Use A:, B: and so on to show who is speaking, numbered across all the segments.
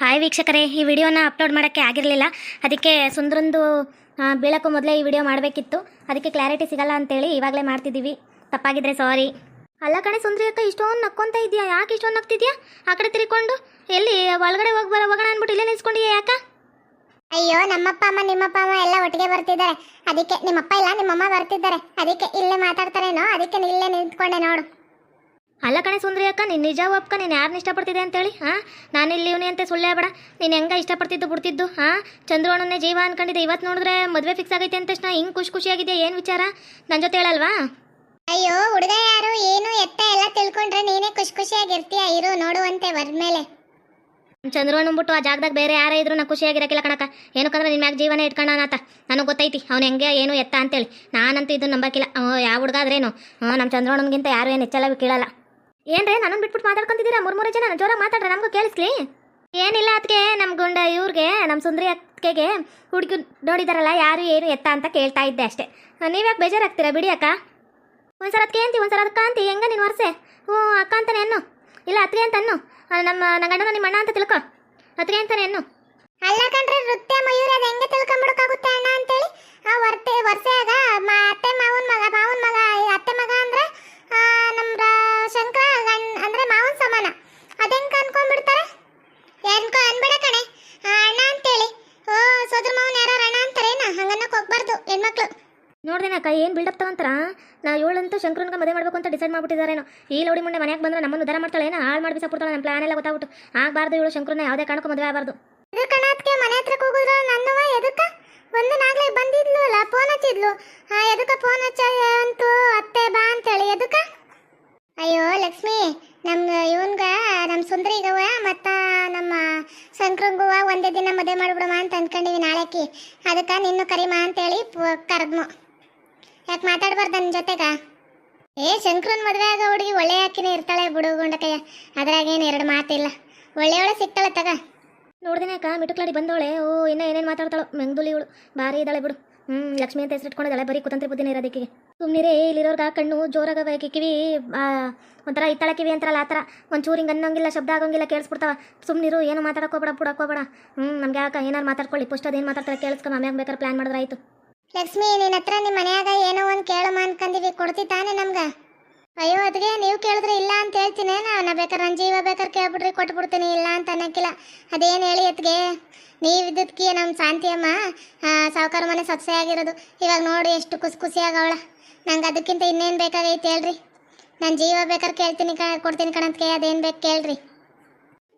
A: Hi ವೀಕ್ಷಕರೇ, ಈ ವಿಡಿಯೋನ ಅಪ್ಲೋಡ್ ಮಾಡೋಕ್ಕೆ ಆಗಿರಲಿಲ್ಲ. ಅದಕ್ಕೆ ಸುಂದ್ರಂದು ಬೀಳೋಕ್ಕೂ ಮೊದಲೇ ಈ ವಿಡಿಯೋ ಮಾಡಬೇಕಿತ್ತು. ಅದಕ್ಕೆ ಕ್ಲಾರಿಟಿ ಸಿಗಲ್ಲ ಅಂತೇಳಿ ಇವಾಗಲೇ ಮಾಡ್ತಿದ್ದೀವಿ. ತಪ್ಪಾಗಿದ್ರೆ ಸಾರಿ ಅಲ್ಲ ಕಣೆ ಸುಂದರಿ ಅಕ್ಕ, ಇಷ್ಟೊಂದು ನಕ್ಕೊಂತ ಇದೆಯಾ ಯಾಕೆ ಇಷ್ಟೊಂದು ನಗ್ತಿದ್ಯಾ ಆ ಕಡೆ ತಿರ್ಕೊಂಡು, ಎಲ್ಲಿ, ಒಳಗಡೆ ಹೋಗಿ ಬರೋ, ಹೋಗೋಣ ಅಂದ್ಬಿಟ್ಟು ಇಲ್ಲೇ ನಿಲ್ಸ್ಕೊಂಡಿಯಾ ಯಾಕ?
B: ಅಯ್ಯೋ, ನಮ್ಮಪ್ಪ ಅಮ್ಮ, ನಿಮ್ಮಪ್ಪ ಅಮ್ಮ ಎಲ್ಲ ಒಟ್ಟಿಗೆ ಬರ್ತಿದ್ದಾರೆ. ಅದಕ್ಕೆ ನಿಮ್ಮಪ್ಪ ಇಲ್ಲ, ನಿಮ್ಮಮ್ಮ ಬರ್ತಿದ್ದಾರೆ. ಅದಕ್ಕೆ ಇಲ್ಲೇ ಮಾತಾಡ್ತಾರೇನೋ, ಅದಕ್ಕೆ ಇಲ್ಲೇ ನಿಂತ್ಕೊಂಡೆ ನೋಡು.
A: ಅಲ್ಲ ಕಣೆ ಸುಂದ್ರಿ ಅಕ್ಕ ನೀನು ನಿಜವೂ ಅಪ್ಪ ನೀನು ಯಾರನ್ನ ಇಷ್ಟಪಡ್ತಿದ್ದೆ ಅಂತೇಳಿ ಹಾಂ ನಾನು ಇಲ್ಲಿ ಇವನೇ ಅಂತ ಸುಳ್ಳೇ ಬೇಡ. ನೀನು ಹೆಂಗ ಇಷ್ಟಪಡ್ತಿದ್ದು ಬಿಡ್ತಿದ್ದು ಹಾಂ ಚಂದ್ರವಣ್ಣನೇ ಜೀವ ಅನ್ಕೊಂಡಿದ್ದೆ. ಇವತ್ತು ನೋಡಿದ್ರೆ ಮದುವೆ ಫಿಕ್ಸ್ ಆಗೈತೆ ಅಂತ ತಕ್ಷಣ ಹಿಂಗೆ ಖುಷಿ ಖುಷಿಯಾಗಿದೆ ಏನು ವಿಚಾರ? ನನ್ನ ಜೊತೆ ಹೇಳಲ್ವಾ?
B: ಅಯ್ಯೋ ಹುಡುಗ ಯಾರು? ಏನು? ಎತ್ತ ಎಲ್ಲ ತಿಳ್ಕೊಂಡ್ರೆ ನೀನೇ ಖುಷಿ ಖುಷಿಯಾಗಿರ್ತೀಯ? ಇರು ನೋಡುವಂತೆ ಬರ್ಮೇಲೆ
A: ಚಂದ್ರವಣ್ಣ ಬಿಟ್ಟು ಆ ಜಾಗದಾಗ ಬೇರೆ ಯಾರೇ ಇದ್ರು ನಾನು ಖುಷಿಯಾಗಿರಕ್ಕಿಲ್ಲ ಕಣಕ ಏನಕ್ಕಂದ್ರೆ ನಿನ್ನ ಮ್ಯಾಗ ಜೀವನ ಇಟ್ಕೊಂಡ ಆತ ನನಗೆ ಗೊತ್ತೈತಿ ಅವ್ನು ಹೆಂಗೆ ಏನು ಎತ್ತ ಅಂತೇಳಿ. ನಾನಂತೂ ಇದು ನಂಬಕ್ಕಿಲ್ಲ ಯಾವ ಹುಡುಗ ಆದ್ರೇನು? ನಮ್ಮ ಚಂದ್ರವಣ್ಣನಿಗಿಂತ ಯಾರು ಏನು ಹೆಚ್ಚಲ್ಲ ಕೇಳಲ್ಲ. ಏನ್ರೇ ನನ್ನನ್ನು ಬಿಟ್ಬಿಟ್ಟು ಮಾತಾಡ್ಕೊಂತಿದ್ದೀರಾ? ಮೂರು ಮೂರು ಜನ, ಜೋರಾಗಿ ಮಾತಾಡ್ರೆ, ನಮಗೂ ಕೇಳಿಸ್ಲಿ. ಏನಿಲ್ಲ ಅದಕ್ಕೆ ನಮ್ಮ ಗುಂಡ ಇವ್ರಿಗೆ ನಮ್ಮ ಸುಂದರಿ ಅಕ್ಕೆಗೆ ಹುಡುಗಿ ನೋಡಿದಾರಲ್ಲ, ಯಾರು ಏನು ಎತ್ತ ಅಂತ ಕೇಳ್ತಾ ಇದ್ದೆ ಅಷ್ಟೇ. ನೀವ್ಯಾಕೆ ಬೇಜಾರಾಗ್ತೀರಾ ಬಿಡಿ ಅಕ್ಕ? ಒಂದ್ಸಲ ಅದಕ್ಕೆ ಅಂತಿ, ಒಂದ್ಸಲ ಅದಕ್ಕೆ ಅಂತಿ, ಹೆಂಗ ನೀನು ವರ್ಷೆ ಹ್ಞೂ, ಅಕ್ಕ ಅಂತಾನೆ ಅನ್ನು. ಇಲ್ಲ, ಅತ್ತಿಗೆ ಅಂತ ಅನ್ನು. ನಮ್ಮ, ನನ್ನ ಗಂಡನ ನಿಮ್ಮ ಅಣ್ಣ ಅಂತ ತಿಳ್ಕೊ. ಅತ್ತಿಗೆ ಅಂತಾನೆ ಅನ್ನು
B: ಅಲ್ಲ ಕಣ್ರಿ ನೃತ್ಯ ಮಯೂರ ಅದು ಹೆಂಗೆ ತಿಳ್ಕೊಂಬಿಡಕ್ಕಾಗುತ್ತೆ ಅಣ್ಣ ಅಂತೇಳಿ ಆ ವರ್ತೆ ವರ್ಷಾಗ ಮ ಅತ್ತೆ ಮಾವನ್ ಮಗ ಮಾವನ್ ಮಗ ಈ ಅತ್ತೆ ಮಗ ಅಂದ್ರೆ ಆ, ನಮ್ಮ ರ- ಶಂಕರ ಗಂಡ್ ಅಂದ್ರೆ ಮಾವನ್ ಸಮಾನ ಅದೆಂಗ್ ಅನ್ಕೊಂಡ್ಬಿಡ್ತಾರೆ ಅನ್ಕೊ ಅನ್ಬೇಡ ಕಣೆ ಆ, ಅಣ್ಣ ಅಂತೇಳಿ ಓ ಸೋದ್ರ ಮಾವನ್ ಯಾರು ಅಣ್ಣ ಅಂತಾರೇನ ಹಂಗನ್ನಕ್ ಹೋಗ್ಬಾರ್ದು ಹೆಣ್ಮಕ್ಳು
A: ನೋಡ್ದೇನಕ್ಕ ಏನು ಬಿಲ್ಡಪ್ ತಗೊಂತಾರ? ನಾ ಏಳಂತೂ ಶಂಕರನ್ಗೆ ಮದುವೆ ಮಾಡಬೇಕು ಅಂತ ಡಿಸೈಡ್ ಮಾಡ್ಬಿಟ್ಟಿದ್ದಾರೇನೋ ಈ ಲೋಡಿ ಮುಂದೆ ಮನೆಗೆ ಬಂದ್ರೆ ನಮ್ಮನ್ನು ಉದ್ದಾರ ಮಾಡ್ತಾಳೆ, ಏನೋ ಹಾಳು ಮಾಡಿ ಬಿಸಾಕ್ಬಿಡ್ತಾಳೆ ನಮ್ಮ ಪ್ಲಾನ್ ಎಲ್ಲ ಗೊತ್ತಾಗ್ಬಿಟ್ಟು. ಆಗಬಾರ್ದು ಇವಳು ಶಂಕರನ್ನ, ಯಾವುದೇ ಕಾರಣಕ್ಕೂ ಮದುವೆ ಆಗಬಾರ್ದು.
B: ಕಣಾತ್ಗೆ ಮನೆ ಹತ್ರ ಹೋಗುದ್ರ, ನನ್ನವ, ಎದಕ್ಕ? ಒಂದು ನಾಗ್ಲೇ ಬಂದಿದ್ಲು ಅಲ್ಲ ಫೋನ್ ಹಚ್ಚಿದ್ಲು ಎದಕ್ಕ ಫೋನ್ ಹಚ್ಚ ಅಂತು, ಅತ್ತೆ ಬಾ ಅಂತೇಳಿ, ಎದಕ್ಕ? ಅಯ್ಯೋ, ಲಕ್ಷ್ಮಿ ನಮ್ಮ ಇವನ್ಗ ನಮ್ಮ ಸುಂದರಿಗವ ಮತ್ತು ನಮ್ಮ ಶಂಕರಂಗುವ ಒಂದೇ ದಿನ ಮದುವೆ ಮಾಡ್ಬಿಡಮ್ಮ ಅಂತ ಅನ್ಕೊಂಡಿವಿ ನಾಳೆಕಿ. ಅದಕ್ಕೆ ನಿನ್ನ ಕರಿಮಾ ಅಂತೇಳಿ ಕರೆದ್ನು ಯಾಕೆ ಮಾತಾಡ್ಬಾರ್ದು ನನ್ನ ಜೊತೆಗ? ಏ, ಶಂಕ್ರನ್ ಮದುವೆ ಆಗ ಹುಡುಗಿ ಒಳ್ಳೆ ಹಾಕಿನೇ ಇರ್ತಾಳೆ ಬಿಡು ಗುಂಡಕಯ್ಯ. ಅದ್ರಾಗೇನು ಎರಡು ಮಾತಿಲ್ಲ. ಒಳ್ಳೆಯವಳೆ ಸಿಗ್ತಾಳೆ ತಗ.
A: ನೋಡ್ದಿನಾಕ ಮಿಟುಕ್ಲಾಡಿ ಬಂದವಳೆ. ಓ, ಇನ್ನ ಏನೇನು ಮಾತಾಡ್ತಾಳು. ಮೆಂಗ್ದುಲಿ ಇವಳು. ಭಾರಿ ಇದ್ದಾಳೆ ಬಿಡು. ಹ್ಞೂ ಲಕ್ಷ್ಮಿ ಅಂತ ಹೆಸರಿಟ್ಕೊಂಡಿದ್ದಾಳೆ ಬರೀ ಕುತಂತ್ರಿ ಬುದ್ಧಿನೇ ಇರೋದಕ್ಕೆ ಸುಮ್ಮನಿರೇ ಇಲ್ಲಿರೋರ್ಗ ಕಣ್ಣು ಜೋರಾಗ ಕಿವಿ ಒಂಥರ ಇತ್ತಳ ಕಿವಿ ಅಂತಾರಲ್ಲ ಆ ಥರ. ಒಂಚೂರು ಹಿಂಗೆ ಅನ್ನೋಂಗಿಲ್ಲ, ಶಬ್ದ ಆಗೋಂಗಿಲ್ಲ, ಕೇಳಿಸ್ಬಿಡ್ತಾವ. ಸುಮ್ಮನಿರು ಏನು ಮಾತಾಡೋಕೋಬೇಡ ಬಿಡೋಕೋಬೇಡ ಹ್ಞೂ ನಮ್ಗೆ ಯಾಕೆ, ಏನಾರು ಮಾತಾಡ್ಕೊಳ್ಳಿ. ಫಸ್ಟ್ ಅದೇನು ಮಾತಾಡ್ತಾರೆ ಕೇಳಿಸ್ಕೊಂಡು ಆಮ್ಯಾಗ ಬೇಕಾದ್ರೆ ಪ್ಲಾನ್ ಮಾಡಿದ್ರೆ ಆಯಿತು.
B: ಲಕ್ಷ್ಮಿ ನಿನ್ನ ಹತ್ರ ನಿಮ್ಮ ಮನ್ಯಾಗ ಏನೋ ಒಂದು ಕೇಳಮ್ಮ ಅನ್ಕಂದಿವಿ. ಕೊಡ್ತಿ ತಾನೆ ನಮ್ಗ? ಅಯ್ಯೋ ಅದಕ್ಕೆ ನೀವು ಕೇಳಿದ್ರೆ ಇಲ್ಲ ಅಂತ ಹೇಳ್ತೀನಿ. ನಾ ಬೇಕಾದ್ರೆ ನನ್ನ ಜೀವ ಬೇಕಾದ್ರೆ ಕೇಳ್ಬಿಡ್ರಿ, ಕೊಟ್ಬಿಡ್ತೀನಿ, ಇಲ್ಲ ಅಂತ ಅನ್ನಕ್ಕಿಲ್ಲ. ಅದೇನು ಹೇಳಿ ಅತ್ಗೆ ನೀವು ಇದ್ದಕ್ಕೆ ನಮ್ಮ ಶಾಂತಿಯಮ್ಮ. ಸಾವುಕಾರ ಮನೆ ಸೊಸೆ ಆಗಿರೋದು. ಇವಾಗ ನೋಡಿ ಎಷ್ಟು ಖುಷಿ ಖುಷಿಯಾಗವಳ ನಂಗೆ ಅದಕ್ಕಿಂತ ಇನ್ನೇನು ಬೇಕಾಗೈತೆ ಹೇಳ್ರಿ. ನಾನು ಜೀವ ಬೇಕಾದ್ರೆ ಕೇಳ್ತೀನಿ ಕ ಕೊಡ್ತೀನಿ ಕಣಂತ್ಗೆ ಅದೇನು ಬೇಕು ಕೇಳ್ರಿ.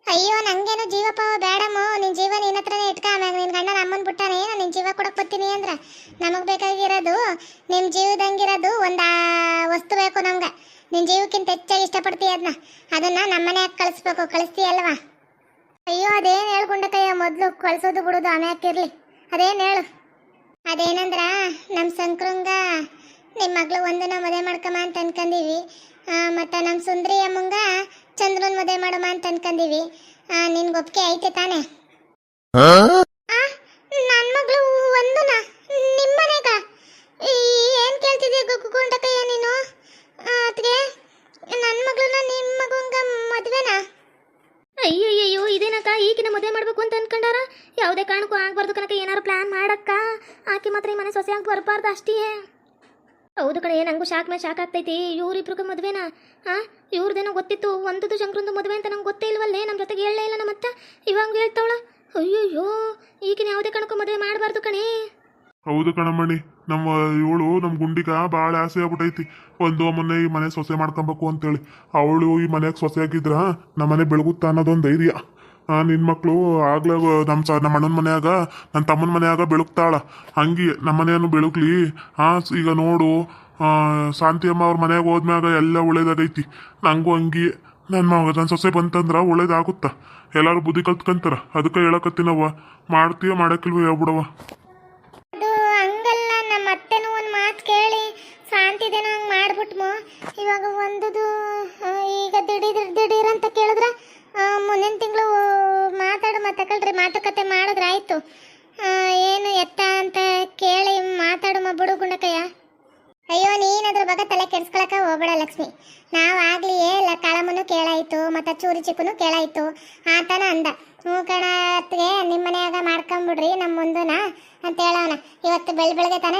B: ಅಯ್ಯೋ ನನಗೇನು ಜೀವಪ್ಪ ಪಾವ ಬರ್ತೀನಿ ಅಂದ್ರ, ನಮಗ್ ಬೇಕಾಗಿರೋದು ನಿಮ್ ಜೀವದಂಗಿರೋದು ಒಂದ ವಸ್ತು ಬೇಕು ನಮ್ಗ. ನಿನ್ ಜೀವಕ್ಕಿಂತ ಹೆಚ್ಚಾಗಿ ಇಷ್ಟಪಡ್ತೀಯ ಅದನ್ನ ಅದನ್ನ ನಮ್ಮನೆ ಕಳಿಸ್ಬೇಕು ಕಳಿಸ್ತೀಯಲ್ವಾ ಅಯ್ಯೋ, ಅದೇನ್ ಹೇಳ್ಕೊಂಡಕಯ್ಯ ಮೊದಲು ಕಳ್ಸೋದು ಬಿಡೋದು ಆಮ್ಯಾಕಿರ್ಲಿ ಅದೇನ್ ಹೇಳು? ಅದೇನಂದ್ರ ನಮ್ಮ ಸಂಕ್ರಂಗ ನಿಮ್ಮ ಮಗಳು ಒಂದನ್ನ ಮದುವೆ ಮಾಡ್ಕಮ್ಮ ಅಂತ ಅನ್ಕಂದೀವಿ. ಮತ್ತ ನಮ್ಮ ಸುಂದರಿ ಅಮ್ಮಂಗ ಚಂದ್ರನ್ ಮದುವೆ ಮಾಡಮ್ಮ ಅಂತ ಅನ್ಕಂದೀವಿ. ನಿನ್ಗೆ ಒಪ್ಪಿಗೆ ಐತೆ ತಾನೆ? ನನ್ನ ಮಗಳು ಒಂದನ? ನಿಮ್ಮನೆಗ ಏನು ಕೇಳ್ತಿದ್ಯ ಗುಂಡಕಯ್ಯ ನೀನು? ಅದಕ್ಕೆ ನನ್ನ ಮಗಳನ್ನ ನಿಮ್ಮ ಮಗಂಗ ಮದುವೆನಾ?
A: ಅಯ್ಯಯ್ಯಯ್ಯೋ, ಇದೇನಕ್ಕ? ಈಗಿನ ಮದುವೆ ಮಾಡಬೇಕು ಅಂತ ಅನ್ಕೊಂಡಾರ? ಯಾವುದೇ ಕಾರಣಕ್ಕೂ ಆಗ್ಬಾರ್ದು ಕನಕ ಏನಾರು ಪ್ಲಾನ್ ಮಾಡಕ್ಕ. ಆಕೆ ಮಾತ್ರ ಈ ಮನೆ ಸೊಸೆಯಾಗಿ ಬರಬಾರ್ದು ಅಷ್ಟೇ ಹೌದು ಕಣೆ, ನಂಗೂ ಶಾಕ್ ಮೇಲೆ ಶಾಕ್ ಆಗ್ತೈತಿ. ಇವ್ರಿಬ್ರಿಗೆ ಮದುವೆನಾ? ಹಾಂ ಇವ್ರದ್ದೇನೋ ಗೊತ್ತಿತ್ತು ಒಂದದು ಶಂಕರಂದು ಮದುವೆ ಅಂತ ನಂಗೆ ಗೊತ್ತೇ ಇಲ್ವಲ್ಲೇ? ನಮ್ಮ ಜೊತೆಗೆ ಹೇಳಲೇ ಇಲ್ಲ ನಮ್ಮ ಅತ್ತ ಇವಾಗ ಹೇಳ್ತಾವಳ? ಅಯ್ಯಯ್ಯೋ, ಈಗಿನ ಯಾವುದೇ ಕಣಕ್ಕೂ ಮದುವೆ ಮಾಡಬಾರ್ದು ಕಣೆ.
C: ಹೌದು ಕಣಮ್ಮಣಿ, ನಮ್ಮ ಇವಳು ನಮ್ಮ ಗುಂಡಿಗ ಭಾಳ ಆಸೆ ಆಗ್ಬಿಟ್ಟೈತಿ ಒಂದು ಮೊನ್ನೆ ಈ ಮನೆ ಸೊಸೆ ಮಾಡ್ಕೊಬೇಕು ಅಂತೇಳಿ. ಅವಳು ಈ ಮನೆಯಾಗ ಸೊಸೆ ಆಗಿದ್ರ ನಮ್ಮ ಮನೆ ಬೆಳಗುತ್ತಾ ಅನ್ನೋದೊಂದು ಧೈರ್ಯ. ನಿನ್ನ ನಿನ್ ಮಕ್ಕಳು ಆಗ್ಲೇ ನಮ್ಮ ಸ, ನಮ್ಮ ಅಣ್ಣನ ಮನೆಯಾಗ ನನ್ನ ತಮ್ಮನ ಮನೆಯಾಗ ಬೆಳಗ್ತಾಳ. ಹಂಗೆ ನಮ್ಮ ಮನೆಯನ್ನು ಬೆಳಗ್ಲಿ. ಆ ಈಗ ನೋಡು ಶಾಂತಿ ಅಮ್ಮ ಅವ್ರ ಮನೆಯಾಗ ಹೋದ್ಮ್ಯಾಗ ಎಲ್ಲ ಒಳ್ಳೇದಾಗೈತಿ. ನಂಗೂ ಹಂಗೆ. ನನ್ನ ಮಗ ನನ್ನ ಸೊಸೆ ಬಂತಂದ್ರ ಒಳ್ಳೇದಾಗುತ್ತ. ಎಲ್ಲಾರು ಬುದ್ಧಿ ಕಲ್ತ್ಕಂತಾರ. ಅದಕ್ಕೆ ಹೇಳಕತ್ತಿನವ್ವ. ಮಾಡ್ತೀಯ ಮಾಡಕ್ಕಿಲ್ವ ಹೇಳ್ಬಿಡವ್ವ.
B: ಅದು ಹಂಗಲ್ಲ, ನಮ್ಮ ಅತ್ತೆನೂ ಒಂದು ಮಾತು ಕೇಳಿ ಶಾಂತಿದೇನೋ ಹಂಗೆ ಮಾಡ್ಬಿಟ್ಮು. ಇವಾಗ ಒಂದದು ಈಗ ದಿಢೀರ್ ದಿಢೀರ್ ಅಂತ ಕೇಳಿದ್ರೆ ಮುಂದಿನ ತಿಂಗಳು ಮಾತಾಡು ಮಾತಾಕಳ್ರಿ ಮಾತುಕತೆ ಮಾಡಿದ್ರೆ ಆಯಿತು. ಏನು ಎತ್ತ ಅಂತ ಕೇಳಿ ಮಾತಾಡುಮ್ಮ ಬಿಡು ಗುಂಡಕಯ್ಯ ಅಯ್ಯೋ ನೀನ್ ಅದ್ರ ಬಗ್ಗೆ ತಲೆ ಕೆಡ್ಸ್ಕೊಳಕ ಹೋಗ್ಬೇಡ ಲಕ್ಷ್ಮಿ. ನಾವಾಗ್ಲಿ ಲ- ಕಾಳಮ್ಮನು ಕೇಳಾಯ್ತು, ಮತ್ತೆ ಚೂರಿ ಚಿಕ್ಕನು ಕೇಳಾಯ್ತು ಆತನ ಅಂದ ಹ್ಞೂ ಕಣ ಈಗಲೇ ತಾನೇ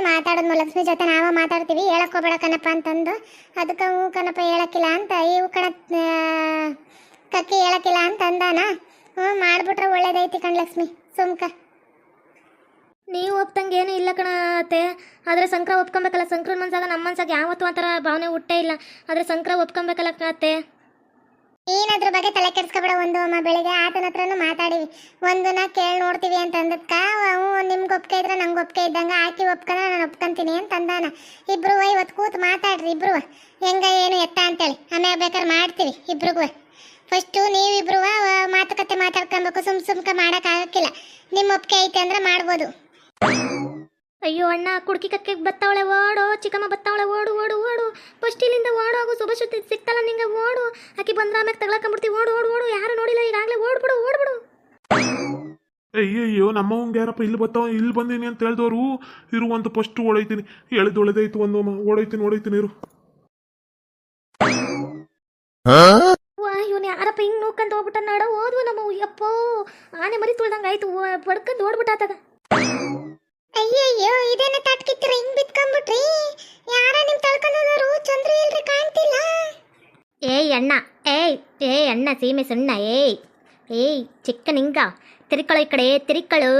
B: ಜೊತೆ ನಾವ ಮಾತಾಡ್ತೀವಿ, ಹೇಳಕ್ ಕಣಪ್ಪ ಅಂತಂದು. ಅದಕ್ಕೆ ಹೂ ಕಣಪ್ಪ ಹೇಳಕ್ಕಿಲ್ಲ ಅಂತ ಇವು ಕಣ ಕಕ್ಕಿ ಹೇಳಕ್ಕಿಲ್ಲ ಅಂತ ಅಂದಾನ. ಹ್ಞೂ, ಮಾಡ್ಬಿಟ್ರೆ ಒಳ್ಳೇದೈತಿ ಕಣ್ ಲಕ್ಷ್ಮಿ ಸುಮ್ಕ.
A: ನೀವು ಒಪ್ತಂಗೆ ಏನೂ ಇಲ್ಲ ಕಣ ಅತ್ತೆ. ಆದರೆ ಸಂಕ್ರ ಒಪ್ಕೊಬೇಕಲ್ಲ ಸಂಕ್ರ ಮನ್ಸಾಗ ನಮ್ಮ ಮನ್ಸಾಗ ಯಾವತ್ತೂ ಒಂಥರ ಥರ ಭಾವನೆ ಹುಟ್ಟೇ ಇಲ್ಲ. ಆದರೆ ಸಂಕ್ರ ಒಪ್ಕೊಬೇಕಲ್ಲ ಅತ್ತೆ.
B: ನೀನ್ ಅದ್ರ ಬಗ್ಗೆ ತಲೆ ಕೆಡ್ಸ್ಕೊಬೇಡ ಒಂದು ಅಮ್ಮ ಬೆಳಿಗ್ಗೆ. ಆತನ ಹತ್ರನು ಮಾತಾಡಿವಿ. ಒಂದನ್ನ ಕೇಳಿ ನೋಡ್ತೀವಿ ಅಂತ ಅಂದಕ್ಕ ಹ್ಞೂ ನಿಮ್ಗೆ ಒಪ್ಕೆ ಇದ್ರೆ ನಂಗೆ ಒಪ್ಕೆ ಇದ್ದಂಗ ಆಕಿ ಒಪ್ಕನ ನಾನು ಒಪ್ಕೊಂತೀನಿ ಅಂತ ಅಂದಾನ ಇಬ್ರು ಇವತ್ತು ಕೂತು ಮಾತಾಡ್ರಿ ಇಬ್ರು ಹೆಂಗ ಏನು ಎತ್ತ ಅಂತೇಳಿ. ಆಮೇಲೆ ಬೇಕಾದ್ರೆ ಮಾಡ್ತೀವಿ ಇಬ್ರಿಗೂ ಫಸ್ಟು ನೀವಿಬ್ರು ಮಾತುಕತೆ ಮಾತಾಡ್ಕೊಬೇಕು, ಸುಮ್ ಸುಮ್ಕ ಮಾಡೋಕ್ಕಾಗಕ್ಕಿಲ್ಲ ನಿಮ್ಮ ಒಪ್ಕೆ ಐತೆ ಅಂದ್ರೆ ಮಾಡ್ಬೋದು.
A: ಅಯ್ಯೋ ಅಣ್ಣ ಕುಡ್ಕಿ ಕಕ್ಕೆ ಬತ್ತಾವಳೆ ಓಡೋ ಚಿಕ್ಕಮ್ಮ ಬತ್ತಾವಳೆ ಓಡು ಓಡು ಓಡು. ಫಸ್ಟ್ ಇಲ್ಲಿಂದ ಓಡು ಹೋಗು ಶುಭ ಸುದ್ದಿ ಸಿಕ್ತಲ್ಲ ನಿಂಗೆ ಓಡು. ಆಕಿ ಬಂದ್ರ ಆಮೇಲೆ ತಗೊಳಕೊಂಡ್ಬಿಡ್ತೀವಿ ಓಡು ಓಡು ಓಡು. ಯಾರು ನೋಡಿಲ್ಲ ಈಗಾಗಲೇ ಓಡ್ಬಿಡು ಓಡ್ಬಿಡು.
C: ಅಯ್ಯಯ್ಯೋ ನಮ್ಮವಂಗೆ ಯಾರಪ್ಪ ಇಲ್ಲಿ ಬರ್ತಾವ ಇಲ್ಲಿ ಬಂದೀನಿ ಅಂತ ಹೇಳ್ದವರು. ಇರು ಒಂದು ಫಸ್ಟ್ ಓಡೈತೀನಿ ಎಳೆದು ಒಳೆದೈತು ಒಂದು ಓಡೈತೀನಿ ಓಡೈತೀನಿ ಇರು.
A: ಇವನು ಯಾರಪ್ಪ ಹಿಂಗೆ ನೋಡ್ಕೊಂಡು ಹೋಗ್ಬಿಟ್ಟ ನಾಡ ಓದ್ವು ನಮ್ಮ ಯಪ್ಪೋ ಆನೆ ಮರಿ ತುಳ್ದಂಗೆ ಆಯ್ತು ಬಡ್ಕಂದು ಓಡ್ಬಿಟ್ಟಾತಗ
B: ಅಯ್ಯಯ್ಯೋ ಇದೇನ ತಟ್ಕಿತ್ತಿರ ಹಿಂಗ್ ಬಿತ್ಕೊಂಡ್ಬಿಟ್ರಿ ಯಾರ ನಿಮ್ ತಳ್ಕೊಂಡೋದವರು ಚಂದ್ರ ಇಲ್ರಿ ಕಾಣ್ತಿಲ್ಲ
A: ಏಯ್ ಅಣ್ಣ. ಏಯ್, ಏ ಅಣ್ಣ, ಸೀಮೆ ಸುಣ್ಣ, ಏಯ್. ಏಯ್, ಚಿಕ್ಕ ನಿಂಗ. ತಿರ್ಕಳು ಈ ಕಡೆ ತಿರ್ಕಳು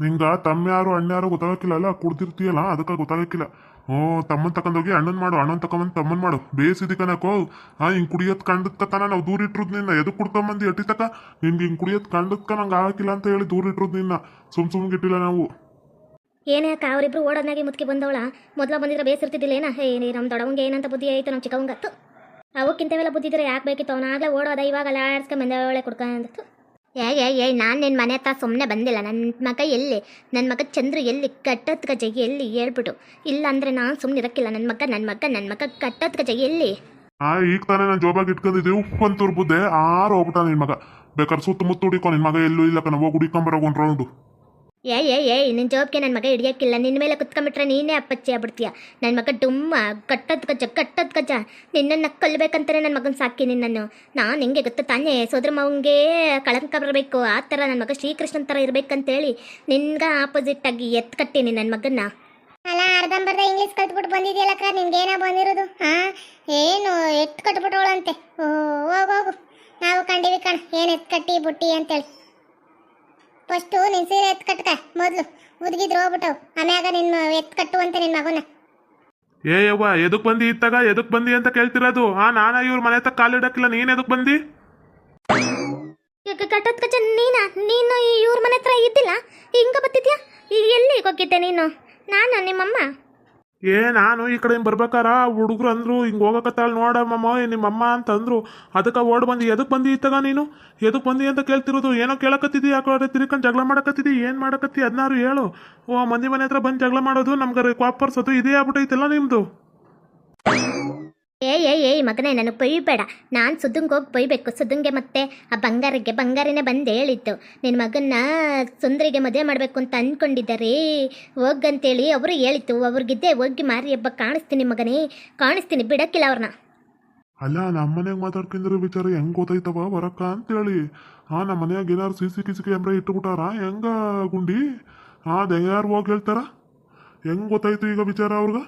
C: ನಿಂಗ ತಮ್ಮ ಯಾರು, ಅಣ್ಣ ಯಾರು ಗೊತ್ತಾಗಕ್ಕಿಲ್ಲ ಅಲ್ಲ? ಕುಡ್ದಿರ್ತೀಯಲ್ಲ? ಅದಕ್ಕೆ ಗೊತ್ತಾಗಕ್ಕಿಲ್ಲ. ಓ ತಮ್ಮನ್ ತಕೊಂಡೋಗಿ ಅಣ್ಣನ್ ಮಾಡು, ಅಣ್ಣನ್ ತಕೊಂಬಂದ್ ತಮ್ಮನ್ ಮಾಡು. ಬೇಸಿದಿ ಕನಕೋ ಆ, ಹಿಂಗ್ ಕುಡಿಯೋದ್ ಕಂಡದ್ ತನ ನಾವು ದೂರ ಇಟ್ಟರು ನಿನ್ನ. ಎದು ಕುಡ್ಕೊಂಬಂದು ಎಟ್ಟಿ ತಕ? ಹಿಂಗ್ ಕುಡಿಯೋದ್ ಕಂಡದ್ಕ ನಂಗೆ ಆಗಕ್ಕಿಲ್ಲ ಅಂತ ಹೇಳಿ ದೂರ ಇಟ್ಟರು ನಿನ್ನ. ಸುಮ್ ಸುಮ್ ಇಟ್ಟಿಲ್ಲ ನಾವು.
A: ಏನೇ ಅಕ್ಕ ಅವರಿಬ್ರು ಓಡೋದ್ನಾಗೆ ಮುತ್ಕಿ ಬಂದವಳ. ಮೊದಲ ಬಂದಿದ್ರೆ ಬೇಸಿರ್ತಿದ್ದಿಲ್ಲ ಏನ? ಹೇ ನೀ ನಮ್ಮ ದೊಡವಂಗೆ ಏನಂತ ಬುದ್ಧಿ ಐತೆ ನಮ್ಮ ಚಿಕ್ಕವಂಗತ್ತು ಅವಕ್ಕಿಂತವೆಲ್ಲ ಬುದ್ಧಿದ್ರೆ ಯಾಕೆ ಬೇಕಿತ್ತು? ಅವನ ಆಗ್ಲೇ ಓಡೋದ ಇವಾಗ ಆಡ್ಸ್ಕೊಂಡ್ ಒಳ್ಳೆ ಏಯ್ ಏ ಏ ಏ ನಾನು ನಿನ್ನ ಮನೆ ಹತ್ರ ಸುಮ್ಮನೆ ಬಂದಿಲ್ಲ. ನನ್ನ ಮಗ ಎಲ್ಲಿ? ನನ್ನ ಮಗ ಚಂದ್ರು ಎಲ್ಲಿ? ಕಟ್ಟತ್ ಗಜ ಎಲ್ಲಿ? ಹೇಳ್ಬಿಟ್ಟು ಇಲ್ಲ ಅಂದರೆ ನಾನು ಸುಮ್ಮನೆ ಇರಕ್ಕಿಲ್ಲ. ನನ್ನ ಮಗ ನನ್ನ ಮಗ ನನ್ನ ಮಗ ಕಟ್ಟತ್ ಗಜ ಎಲ್ಲಿ?
C: ಆ ಈಗ ತಾನೇ ನಾನು ಜೋಬಾಗಿ ಇಟ್ಕೊಂಡಿದ್ದೆ ಉಫ್ ಅಂತ ತುರ್ಬುದ್ದೆ ಆರು ಹೋಗ್ಬಿಟ್ಟ ನಿನ್ನ ಮಗ. ಬೇಕಾದ್ರೆ ಸುತ್ತಮುತ್ತ ಹುಡಿಕೊ. ನಿನ್ನ ಮಗ ಎಲ್ಲೂ ಇಲ್ಲ ಕಣ. ಹೋಗಿ ಹುಡಿಕೊಂಬರೋ ಒಂದು ರೌಂಡು
A: ಏ ಏ ಏ ನಿನ್ನ ಜವಾಬ್ಗೆ ನನ್ನ ಮಗ ಹಿಡಿಯೋಕ್ಕಿಲ್ಲ. ನಿನ್ನ ಮೇಲೆ ಕುತ್ಕೊಂಡ್ಬಿಟ್ರೆ ನೀನೇ ಅಪ್ಪಚ್ಚಿ ಆಗ್ಬಿಡ್ತೀಯ. ನನ್ನ ಮಗ ಡುಮ್ಮ, ಕಟ್ಟದ್ ಗಜ ಕಟ್ಟದ್ ಗಜ. ನಿನ್ನನ್ನು ಕೊಲ್ಲಬೇಕಂತಾನೆ ನನ್ನ ಮಗನ ಸಾಕಿ ನಿನ್ನನ್ನು. ನಾನು ಹೆಂಗೆ ಗೊತ್ತು? ತಾನೇ, ಸೋದರ ಮಗಂಗೆ ಕಳಂಕ ಬರಬೇಕು. ಆ ಥರ ನನ್ನ ಮಗ ಶ್ರೀಕೃಷ್ಣನ ಥರ ಇರಬೇಕಂತೇಳಿ ನಿನ್ಗೆ ಆಪೋಸಿಟ್ ಆಗಿ ಎತ್ ಕಟ್ಟೀನಿ ನನ್ನ ಮಗನ್ನ.
B: ಅಲ್ಲ, ಅರ್ಧಂಬರ್ಧ ಇಂಗ್ಲೀಷ್ ಕಲ್ತ್ಬಿಟ್ಟು ಬಂದಿದ್ಯಲ್ಲಕ್ಕ ಏನೋ ಬಂದಿರೋದು? ಹಾ? ಏನು ಎತ್ ಕಟ್ಬಿಟ್ಟವಳಂತೆ ಓ, ಹೋಗು ನಾವು ಕಂಡಿವಿ ಕಣ. ಏನು ಎತ್ತು ಕಟ್ಟಿ ಬುಟ್ಟಿ ಅಂತೇಳಿ. ಫಸ್ಟು ನಿನ್ನ ಸೀರೆ ಎತ್ತು ಕಟ್ಕ ಮೊದಲು. ಉದ್ಗಿದ್ರು ಹೋಗ್ಬಿಟ್ಟವು ಆಮ್ಯಾಗ ನಿನ್ನ ಎತ್ ಕಟ್ಟುವಂತೆ ನಿನ್ನ ಮಗುನ.
C: ಏ ಯವ್ವ ಎದಕ್ ಬಂದಿ ಇತ್ತಾಗ? ಎದಕ್ ಬಂದಿ ಅಂತ ಕೇಳ್ತಿರೋದು? ಆ ನಾನ ಇವ್ರ ಮನೆ ತಕ್ಕ ಕಾಲಿಡಕ್ಕಿಲ್ಲ ನೀನ್ ಎದಕ್ ಬಂದಿ?
A: ಕಟ್ಟದ್ ನೀನ? ನೀನು ಇವ್ರ ಮನೆ ಹತ್ರ ಇದ್ದಿಲ್ಲ? ಹಿಂಗ ಬತ್ತಿದ್ಯಾ ಈಗ ಎಲ್ಲಿ ಹೋಗಿದ್ದೆ ನೀನು? ನಾನು ನಿಮ್ಮಮ್ಮ?
C: ಏ, ನಾನು ಈ ಕಡೆ ಬರ್ಬೇಕಾರ? ಹುಡುಗರು ಅಂದ್ರು, ಹಿಂಗೆ ಹೋಗಕತ್ತಾಳ ನೋಡಮ್ಮಮ್ಮ ನಿಮ್ಮಮ್ಮ ಅಂತ ಅಂದ್ರು ಅದಕ್ಕೆ ಓಡ್ ಬಂದಿ. ಎದಕ್ಕೆ ಬಂದಿ ಇತ್ತಾಗ ನೀನು? ಎದಕ್ಕೆ ಬಂದಿ ಅಂತ ಕೇಳ್ತಿರೋದು? ಏನೋ ಕೇಳಕತ್ತಿದ್ದಿ ಕಡೆ ತಿರ್ಕೊಂಡು ಜಗಳ ಮಾಡಕತ್ತಿದ್ದಿ ಏನು ಮಾಡಕತ್ತಿ? ಅದನ್ನಾರು ಹೇಳು. ಓ, ಮಂದಿ ಮನೆ ಹತ್ರ ಬಂದು ಜಗಳ ಮಾಡೋದು ನಮ್ಗೆ ಕ್ವಾಪರ್ಸೋದು ಇದೇ ಆಗ್ಬಿಟ್ಟೈತಲ್ಲ ನಿಮ್ದು.
A: ಏಯ್ ಏಯ್ ಏಯ್, ಮಗನೇ, ನನಗೆ ಬೈಬೇಡ ನಾನು ಸುದ್ದಂಗೆ ಹೋಗಿ ಬೈಬೇಕು ಸುದ್ದಂಗೆ ಮತ್ತೆ ಆ ಬಂಗಾರಿಗೆ ಬಂಗಾರನೇ ಬಂದು ಹೇಳಿದ್ದು. ನಿನ್ನ ಮಗನ್ನ ಸುಂದರಿಗೆ ಮದುವೆ ಮಾಡಬೇಕು ಅಂತ ಅಂದ್ಕೊಂಡಿದ್ದಾರೆ ಹೋಗಂತೇಳಿ ಅವರು ಹೇಳಿತ್ತು ಅವ್ರಿಗಿದ್ದೆ ಹೋಗಿ ಮಾರಿ ಹಬ್ಬ ಕಾಣಿಸ್ತೀನಿ ಮಗನೇ. ಕಾಣಿಸ್ತೀನಿ, ಬಿಡಕ್ಕಿಲ್ಲ ಅವ್ರನ್ನ
C: ಅಲ್ಲ ನಮ್ಮ ಮನೆಗೆ ಮಾತಾಡ್ಕೊಂಡಿರೋ ವಿಚಾರ ಹೆಂಗ್ ಗೊತ್ತಾಯ್ತವ? ಬರಕ್ಕ ಅಂತೇಳಿ. ಹಾ ನಮ್ಮ ಮನೆಯಾಗ ಏನಾರು ಸಿ ಸಿ ಕಿಸಿ ಕ್ಯಾಮ್ರಾ ಇಟ್ಟುಬಿಟ್ಟಾರ? ಹೆಂಗ ಗುಂಡಿ? ಹಾ ಯಾರು ಹೋಗಿ ಹೇಳ್ತಾರ? ಹೆಂಗ್ ಗೊತ್ತಾಯ್ತು ಈಗ ವಿಚಾರ ಅವ್ರಿಗೆ?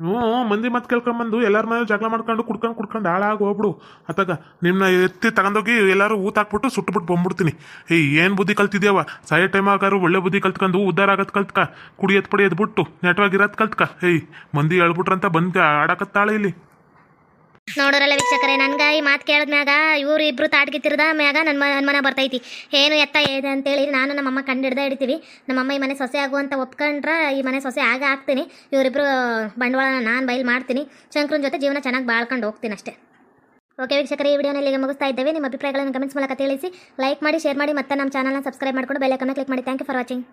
C: ಹ್ಞೂ, ಮಂದಿ ಮತ್ತೆ ಕೇಳ್ಕೊಂಬಂದು ಎಲ್ಲರ ಮನೇಲಿ ಜಗಳ ಮಾಡ್ಕೊಂಡು ಕುಡ್ಕೊಂಡು ಕುಡ್ಕೊಂಡು ಹಾಳಾಗಿ ಹೋಗ್ಬಿಡು. ಅತ್ತಾಗ ನಿಮ್ಮನ್ನ ಎತ್ತಿ ತಗೊಂಡೋಗಿ ಎಲ್ಲರೂ ಊತ ಹಾಕ್ಬಿಟ್ಟು ಸುಟ್ಟುಬಿಟ್ಟು ಬಂದ್ಬಿಡ್ತೀನಿ. ಏಯ್, ಏನು ಬುದ್ಧಿ ಕಲ್ತಿದ್ಯಾವ? ಸಾಯೋ ಟೈಮ್ ಆಗಾರು ಒಳ್ಳೆ ಬುದ್ಧಿ ಕಲ್ತ್ಕೊಂಡು ಉದ್ದಾರ ಆಗೋದು ಕಲ್ತ್ಕ. ಕುಡಿಯೋದ್ ಪಡಿ ಎದ್ಬಿಟ್ಟು, ನೆಟ್ವಾಗಿ ಕಲ್ತ್ಕ. ಏಯ್, ಮಂದಿ ಹೇಳ್ಬಿಟ್ರಂತ ಬಂದು ಆಡಕತ್ತಾಳೆ ಇಲ್ಲಿ.
A: ನೋಡೋರಲ್ಲ ವೀಕ್ಷಕರೇ, ನನ್ಗೆ ಈ ಮಾತು ಕೇಳಿದ್ಮ್ಯಾಗ ಇವ್ರು ಇಬ್ರು ತಾಟ್ಗಿತ್ತಿರದ ಮ್ಯಾಗ ನನ್ನ ನನ್ನ ಮನೆ ಬರ್ತೈತಿ. ಏನು ಎತ್ತ ಇದೆ ಅಂತೇಳಿ ನಾನು ನಮ್ಮಮ್ಮ ಕಂಡು ಹಿಡ್ದ ಹಿಡಿತೀವಿ. ನಮ್ಮಮ್ಮ ಈ ಮನೆ ಸೊಸೆ ಆಗುವಂತ ಒಪ್ಕೊಂಡ್ರೆ ಈ ಮನೆ ಸೊಸೆ ಆಗ ಹಾಕ್ತೀನಿ ಇವರಿಬ್ರು ಬಂಡವಾಳ ನಾನು ಬಯಲು ಮಾಡ್ತೀನಿ. ಶಂಕರನ ಜೊತೆ ಜೀವನ ಚೆನ್ನಾಗಿ ಬಾಳ್ಕೊಂಡು ಹೋಗ್ತೀನಿ ಅಷ್ಟೇ. ಓಕೆ ವೀಕ್ಷಕರೇ, ಈ ವಿಡಿಯೋನ ಇಲ್ಲಿಗೆ ಮುಗಿಸ್ತಾ ಇದ್ದೇವೆ. ನಿಮ್ಮ ಅಭಿಪ್ರಾಯಗಳನ್ನು ಕಮೆಂಟ್ಸ್ ಮೂಲಕ ತಿಳಿಸಿ, ಲೈಕ್ ಮಾಡಿ, ಶೇರ್ ಮಾಡಿ, ಮತ್ತೆ ನಮ್ಮ ಚಾನಲ್ನ ಸಬ್ಸ್ಕ್ರೈಬ್ ಮಾಡ್ಕೊಂಡು ಬೆಲ್ ಐಕನ್ನ ಕ್ಲಿಕ್ ಮಾಡಿ. Thank you for watching.